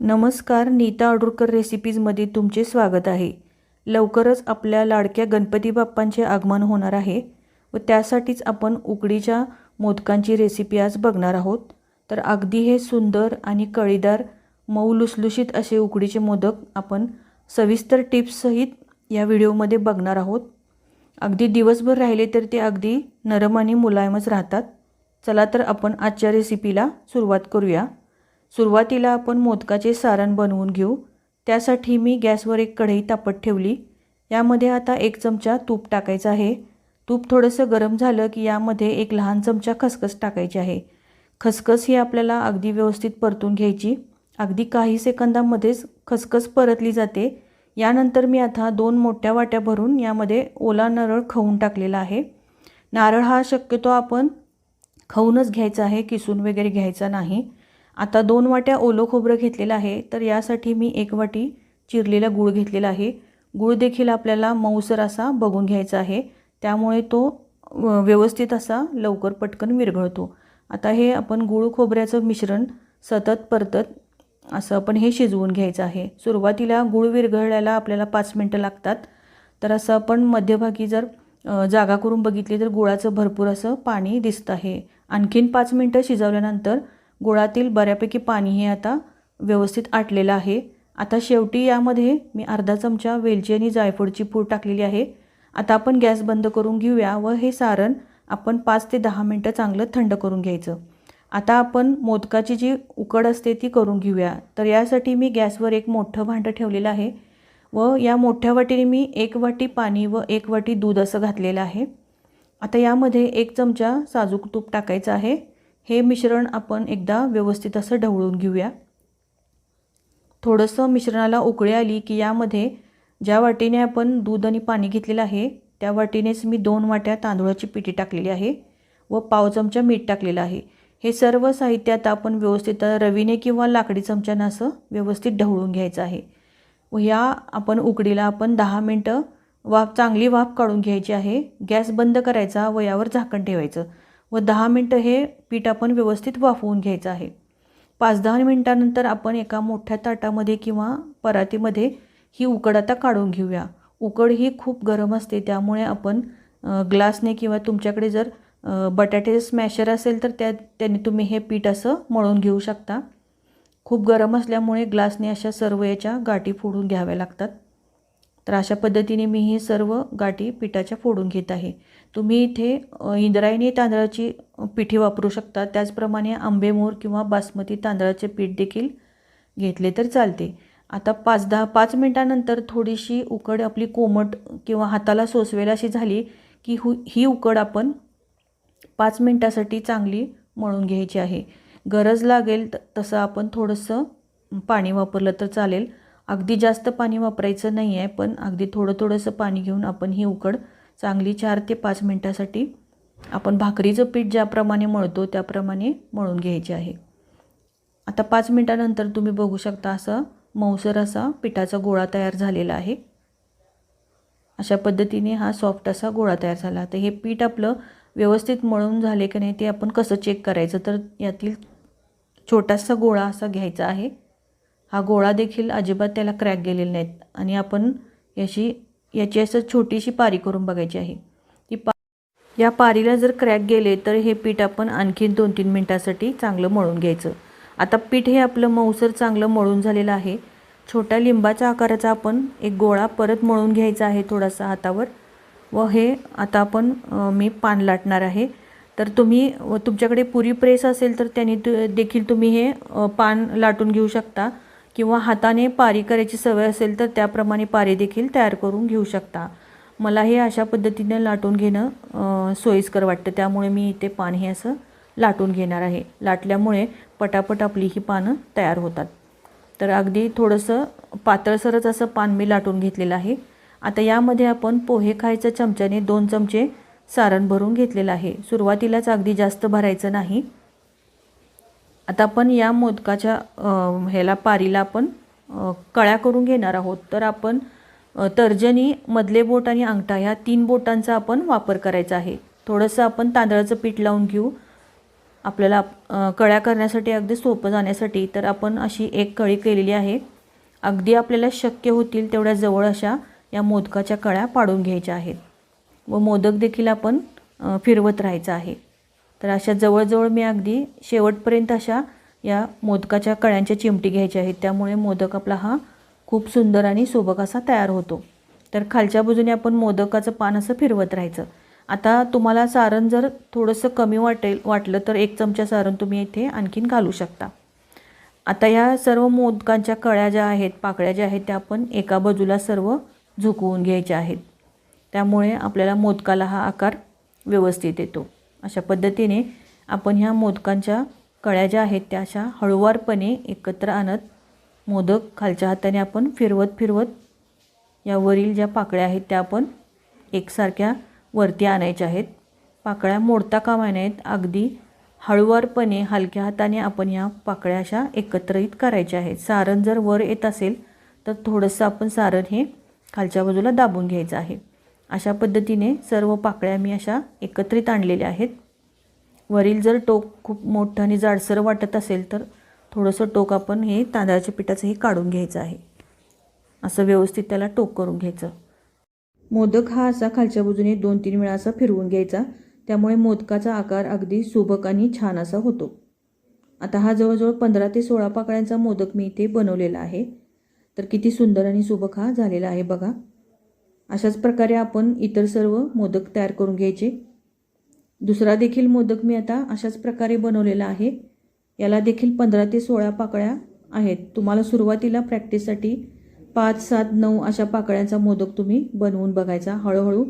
नमस्कार नीता अडुरकर रेसिपीजमध्ये तुमचे स्वागत आहे. लवकरच आपल्या लाडक्या गणपती बाप्पांचे आगमन होणार आहे व त्यासाठीच आपण उकडीच्या मोदकांची रेसिपी आज बघणार आहोत. तर अगदी हे सुंदर आणि कळीदार मऊ लुसलुशीत असे उकडीचे मोदक आपण सविस्तर टिप्ससहित या व्हिडिओमध्ये बघणार आहोत. अगदी दिवसभर राहिले तर ते अगदी नरम आणि मुलायमच राहतात. चला तर आपण आजच्या रेसिपीला सुरुवात करूया. सुरुवातीला आपण मोदकाचे सारण बनवून घेऊ. त्यासाठी मी गॅसवर एक कढई तापत ठेवली. यामध्ये आता एक चमचा तूप टाकायचं आहे. तूप थोडंसं गरम झालं की यामध्ये एक लहान चमचा खसखस टाकायची आहे. खसखस ही आपल्याला अगदी व्यवस्थित परतून घ्यायची. अगदी काही सेकंदामध्येच खसखस परतली जाते. यानंतर मी आता दोन मोठ्या वाट्या भरून यामध्ये ओला नारळ खवून टाकलेला आहे. नारळ हा शक्यतो आपण खाऊनच घ्यायचा आहे किसून वगैरे घ्यायचा नाही. आता दोन वाट्या ओलं खोबरं घेतलेलं आहे तर यासाठी मी एक वाटी चिरलेला गूळ घेतलेला आहे. गूळ देखील आपल्याला मऊसर असा बघून घ्यायचा आहे. त्यामुळे तो व्यवस्थित असा लवकर पटकन विरघळतो. आता हे आपण गूळ खोबऱ्याचं मिश्रण सतत परतत असं आपण हे शिजवून घ्यायचं आहे. सुरुवातीला गूळ विरघळायला आपल्याला पाच मिनटं लागतात. तर असं आपण मध्यभागी जर जागा करून बघितली तर गुळाचं भरपूर असं पाणी दिसतं आहे. आणखीन पाच मिनटं शिजवल्यानंतर गुळातील बऱ्यापैकी पाणी हे आता व्यवस्थित आटलेलं आहे. आता शेवटी यामध्ये मी अर्धा चमचा वेलची आणि जायफळची पूड टाकलेली आहे. आता आपण गॅस बंद करून घेऊया व हे सारण आपण पाच ते दहा मिनटं चांगलं थंड करून घ्यायचं. आता आपण मोदकाची जी उकड असते ती करून घेऊया. तर यासाठी मी गॅसवर एक मोठं भांडं ठेवलेलं आहे व या मोठ्या वाटीने मी एक वाटी पाणी व एक वाटी दूध असं घातलेलं आहे. आता यामध्ये एक चमचा साजूक तूप टाकायचं आहे. हे मिश्रण आपण एकदा व्यवस्थित असं ढवळून घेऊया. थोडंसं मिश्रणाला उकळी आली की यामध्ये ज्या वाटीने आपण दूध आणि पाणी घेतलेलं आहे त्या वाटीनेच मी दोन वाट्या तांदूळाची पिठी टाकलेली आहे व पाव चमचा मीठ टाकलेलं आहे. हे सर्व साहित्य आता आपण व्यवस्थित रवीने किंवा लाकडी चमच्यानं असं व्यवस्थित ढवळून घ्यायचं आहे. व या आपण उकडीला आपण दहा मिनटं वाफ चांगली वाफ काढून घ्यायची आहे. गॅस बंद करायचा व यावर झाकण ठेवायचं. व दहा मिनटं हे पीठ आपण व्यवस्थित वाफवून घ्यायचं आहे. पाच दहा मिनटानंतर आपण एका मोठ्या ताटामध्ये किंवा परातीमध्ये ही उकड आता काढून घेऊया. उकड ही खूप गरम असते त्यामुळे आपण ग्लासने किंवा तुमच्याकडे जर बटाटे स्मॅशर असेल तर त्या त्याने तुम्ही हे पीठ असं मळून घेऊ शकता. खूप गरम असल्यामुळे ग्लासने अशा सर्व याच्या गाठी फोडून घ्याव्या लागतात. तर अशा पद्धतीने मी ही सर्व गाठी पिठाच्या फोडून घेत आहे. तुम्ही इथे इंद्रायणी तांदळाची पिठी वापरू शकता. त्याचप्रमाणे आंबेमोर किंवा बासमती तांदळाचे पीठ देखील घेतले तर चालते. आता पाच दहा पाच मिनटानंतर थोडीशी उकड आपली कोमट किंवा हाताला सोसवेल अशी झाली की हु ही उकड आपण पाच मिनटासाठी चांगली मळून घ्यायची आहे. गरज लागेल तसं आपण थोडंसं पाणी वापरलं तर चालेल. अगदी जास्त पाणी वापरायचं नाही आहे पण अगदी थोडं थोडंसं पाणी घेऊन आपण ही उकड चांगली चार ते पाच मिनटासाठी आपण भाकरीचं पीठ ज्याप्रमाणे मळतो त्याप्रमाणे मळून घ्यायचे आहे. आता पाच मिनटानंतर तुम्ही बघू शकता असं मऊसर असा पिठाचा गोळा तयार झालेला आहे. अशा पद्धतीने हा सॉफ्ट असा गोळा तयार झाला. तर हे पीठ आपलं व्यवस्थित मळून झाले की नाही ते आपण कसं चेक करायचं? तर यातील छोटासा गोळा असा घ्यायचा आहे. हा गोळा देखील अजिबात त्याला क्रॅक गेलेला नाहीत आणि आपण याची याची असं छोटीशी पारी करून बघायची आहे. ती पा या पारीला जर क्रॅक गेले तर हे पीठ आपण आणखीन दोन तीन मिनटासाठी चांगलं मळून घ्यायचं. आता पीठ हे आपलं मऊसर चांगलं मळून झालेलं आहे. छोट्या लिंबाच्या आकाराचा आपण एक गोळा परत मळून घ्यायचा आहे थोडासा हातावर. व हे आता आपण मी पान लाटणार आहे. तर तुम्ही तुमच्याकडे पुरी प्रेस असेल तर त्यांनी देखील तुम्ही हे पान लाटून घेऊ शकता. किंवा हाताने पारी करायची सवय असेल तर त्याप्रमाणे पारी देखील तयार करून घेऊ शकता. मला हे अशा पद्धतीनं लाटून घेणं सोयीस्कर वाटतं. त्यामुळे मी इथे पान हे असं लाटून घेणार आहे. लाटल्यामुळे पटापट आपली ही पानं तयार होतात. तर अगदी थोडंसं पातळसरच असं पान मी लाटून घेतलेलं आहे. आता यामध्ये आपण पोहे खायच्या चमच्याने दोन चमचे सारण भरून घेतलेलं आहे. सुरुवातीलाच अगदी जास्त भरायचं नाही. आता आपण या मोदकाच्या ह्याला पारीला आपण कळ्या करून घेणार आहोत. तर आपण तर्जनी मधले बोट आणि अंगठा ह्या तीन बोटांचा आपण वापर करायचा आहे. थोडंसं आपण तांदळाचं पीठ लावून घेऊ. आपल्याला कळ्या करण्यासाठी अगदी सोपं जाण्यासाठी तर आपण अशी एक कळी केलेली आहे. अगदी आपल्याला शक्य होतील तेवढ्या जवळ अशा या मोदकाच्या कळ्या पाडून घ्यायच्या आहेत. व मोदक देखील आपण फिरवत राहायचं आहे. तर अशा जवळजवळ मी अगदी शेवटपर्यंत अशा या मोदकाच्या कळ्यांच्या चिमटी घ्यायच्या आहेत. त्यामुळे मोदक आपला हा खूप सुंदर आणि सोबक असा तयार होतो. तर खालच्या बाजूने आपण मोदकाचं पान असं फिरवत राहायचं. आता तुम्हाला सारण जर थोडंसं कमी वाटेल वाटलं तर एक चमचा सारण तुम्ही इथे आणखीन घालू शकता. आता या सर्व मोदकांच्या कळ्या ज्या आहेत पाकळ्या ज्या आहेत त्या आपण एका बाजूला सर्व झुकवून घ्यायच्या आहेत. त्यामुळे आपल्याला मोदकाला हा आकार व्यवस्थित येतो. अशा पद्धतीने आपण ह्या मोदकांच्या कळ्या ज्या आहेत त्या अशा हळुवारपणे एकत्र आणत मोदक खालच्या हाताने आपण फिरवत फिरवत यावरील ज्या पाकळ्या आहेत त्या आपण एकसारख्या वरती आणायच्या आहेत. पाकळ्या मोडता कामा नाहीत अगदी हळुवारपणे हलक्या हाताने आपण ह्या पाकळ्या अशा एकत्रित करायच्या आहेत. सारण जर वर येत असेल तर थोडंसं आपण सारण हे खालच्या बाजूला दाबून घ्यायचं आहे. अशा पद्धतीने सर्व पाकळ्या मी अशा एकत्रित आणलेल्या आहेत. वरील जर टोक खूप मोठं आणि जाडसर वाटत असेल तर थोडंसं टोक आपण हे तांदळाच्या पिठाचं हे काढून घ्यायचं आहे. असं व्यवस्थित त्याला टोक करून घ्यायचं. मोदक हा असा खालच्या बाजूने दोन तीन वेळा असा फिरवून घ्यायचा. त्यामुळे मोदकाचा आकार अगदी सुबक आणि छान असा होतो. आता हा जवळजवळ पंधरा ते सोळा पाकळ्यांचा मोदक मी इथे बनवलेला आहे. तर किती सुंदर आणि सुबक हा झालेला आहे बघा. अशाच प्रकारे आपण इतर सर्व मोदक तयार करून घ्यायचे. दुसरा देखील मोदक मी आता अशाच प्रकारे बनवलेला आहे. याला देखील पंधरा ते सोळा पाकळ्या आहेत. तुम्हाला सुरुवातीला प्रॅक्टिससाठी पाच सात नऊ अशा पाकळ्यांचा मोदक तुम्ही बनवून बघायचा. हळूहळू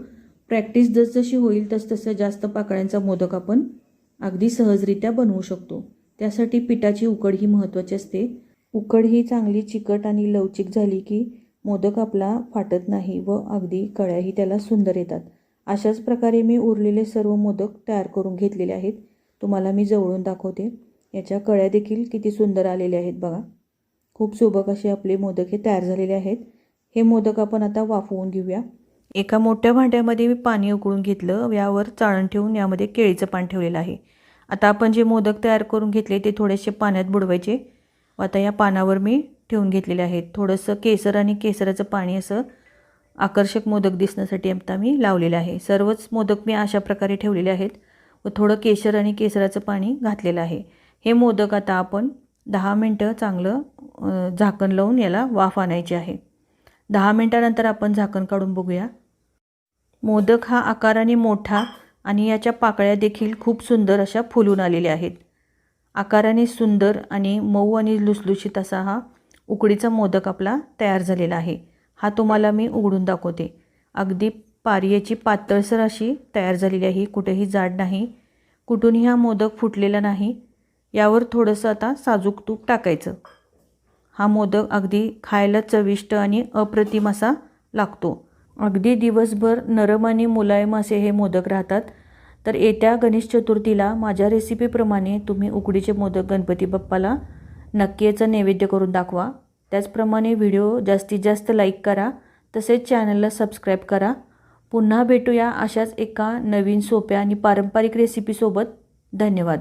प्रॅक्टिस जसजशी होईल तसतसं जास्त पाकळ्यांचा मोदक आपण अगदी सहजरित्या बनवू शकतो. त्यासाठी पिठाची उकड ही महत्त्वाची असते. उकड ही चांगली चिकट आणि लवचिक झाली की मोदक आपला फाटत नाही व अगदी कळ्याही त्याला सुंदर येतात. अशाच प्रकारे मी उरलेले सर्व मोदक तयार करून घेतलेले आहेत. तुम्हाला मी जवळून दाखवते. याच्या कळ्या देखील किती सुंदर आलेल्या आहेत बघा. खूप सुबक असे आपले मोदक हे तयार झालेले आहेत. हे मोदक आपण आता वाफवून घेऊया. एका मोठ्या भांड्यामध्ये मी पाणी उकळून घेतलं. यावर चाळण ठेवून यामध्ये केळीचं पान ठेवलेलं आहे. आता आपण जे मोदक तयार करून घेतले ते थोडेसे पाण्यात बुडवायचे. व आता या पानावर मी ठेवून घेतलेले आहेत. थोडंसं केसर आणि केसराचं पाणी असं आकर्षक मोदक दिसण्यासाठी आता मी लावलेलं आहे. सर्वच मोदक मी अशा प्रकारे ठेवलेले आहेत व थोडं केशर आणि केसराचं पाणी घातलेलं आहे. हे मोदक आता आपण दहा मिनटं चांगलं झाकण लावून याला वाफ आणायची आहे. दहा मिनटानंतर आपण झाकण काढून बघूया. मोदक हा आकाराने मोठा आणि याच्या पाकळ्या देखील खूप सुंदर अशा फुलून आलेल्या आहेत. आकाराने सुंदर आणि मऊ आणि लुसलुशीत असा हा उकडीचा मोदक आपला तयार झालेला आहे. हा तुम्हाला मी उघडून दाखवते. अगदी पारियाची पातळसर अशी तयार झालेली आहे. कुठेही जाड नाही. कुठूनही हा मोदक फुटलेला नाही. यावर थोडंसं आता साजूक तूप टाकायचं. हा मोदक अगदी खायला चविष्ट आणि अप्रतिम असा लागतो. अगदी दिवसभर नरम आणि मुलायम असे हे मोदक राहतात. तर येत्या गणेश चतुर्थीला माझ्या रेसिपीप्रमाणे तुम्ही उकडीचे मोदक गणपती बाप्पाला नक्की नैवेद्य करून दाखवा. त्याचप्रमाणे व्हिडिओ जास्तीत जास्त लाईक करा तसेच चॅनलला सबस्क्राईब करा. पुन्हा भेटूया अशाच एका नवीन सोप्या आणि पारंपरिक रेसिपीसोबत धन्यवाद.